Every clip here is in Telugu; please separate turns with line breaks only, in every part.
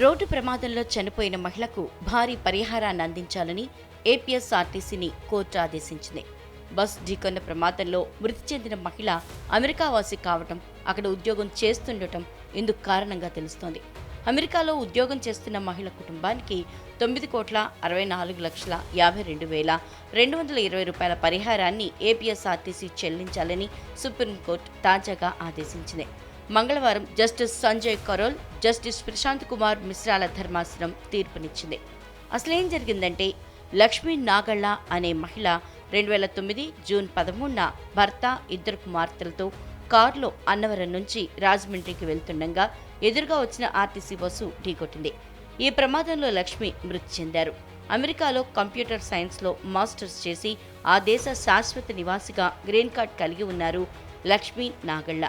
రోడ్డు ప్రమాదంలో చనిపోయిన మహిళకు భారీ పరిహారాన్ని అందించాలని ఏపీఎస్ఆర్టీసీని కోర్టు ఆదేశించింది. బస్ ఢీకొన్న ప్రమాదంలో మృతి చెందిన మహిళ అమెరికా వాసి కావటం అక్కడ ఉద్యోగం చేస్తుండటం ఇందుకు కారణంగా తెలుస్తోంది. అమెరికాలో ఉద్యోగం చేస్తున్న మహిళ కుటుంబానికి తొమ్మిది కోట్ల అరవై నాలుగు లక్షల యాభై రెండు వేల రెండు వందల ఇరవై రూపాయల పరిహారాన్ని ఏపీఎస్ఆర్టీసీ చెల్లించాలని సుప్రీంకోర్టు తాజాగా ఆదేశించింది. మంగళవారం జస్టిస్ సంజయ్ కరోల్ జస్టిస్ ప్రశాంత్ కుమార్ మిశ్రాల ధర్మాసనం తీర్పునిచ్చింది. అసలేం జరిగిందంటే లక్ష్మీ నాగళ్ళ అనే మహిళ రెండు వేల తొమ్మిది జూన్ పదమూడున భర్త ఇద్దరు కుమార్తెలతో కారులో అన్నవరం నుంచి రాజమండ్రికి వెళ్తుండగా ఎదురుగా వచ్చిన ఆర్టీసీ బస్సు ఢీకొట్టింది. ఈ ప్రమాదంలో లక్ష్మి మృతి చెందారు. అమెరికాలో కంప్యూటర్ సైన్స్లో మాస్టర్స్ చేసి ఆ దేశ శాశ్వత నివాసిగా గ్రీన్ కార్డ్ కలిగి ఉన్నారు లక్ష్మీ నాగళ్ళ.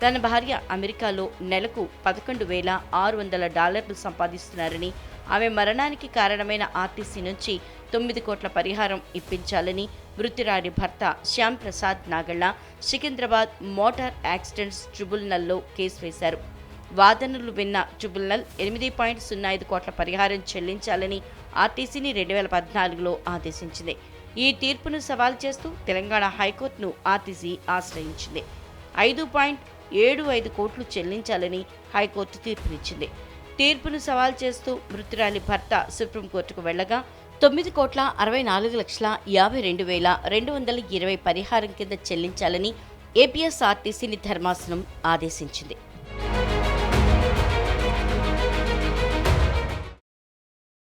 తన భార్య అమెరికాలో నెలకు పదకొండు వేల ఆరు వందల డాలర్లు సంపాదిస్తున్నారని ఆమె మరణానికి కారణమైన ఆర్టీసీ నుంచి తొమ్మిది కోట్ల పరిహారం ఇప్పించాలని మృతురాలి భర్త శ్యామ్ ప్రసాద్ నాగళ్ళ సికింద్రాబాద్ మోటార్ యాక్సిడెంట్స్ ట్రిబ్యునల్లో కేసు వేశారు. వాదనలు విన్న ట్రిబ్యునల్ ఎనిమిది పాయింట్ సున్నా ఐదు కోట్ల పరిహారం చెల్లించాలని ఆర్టీసీని రెండు వేల పద్నాలుగులో ఆదేశించింది. ఈ తీర్పును సవాల్ చేస్తూ తెలంగాణ హైకోర్టును ఆర్టీసీ ఆశ్రయించింది. ఐదు పాయింట్ ఏడు ఐదు కోట్లు చెల్లించాలని హైకోర్టు తీర్పునిచ్చింది. తీర్పును సవాల్ చేస్తూ మృతురాలి భర్త సుప్రీంకోర్టుకు వెళ్ళగా తొమ్మిది కోట్ల అరవై నాలుగు లక్షల యాభై రెండు వేల రెండు వందల ఇరవై పరిహారం కింద చెల్లించాలని ఏపీఎస్ఆర్టీసీని ధర్మాసనం ఆదేశించింది.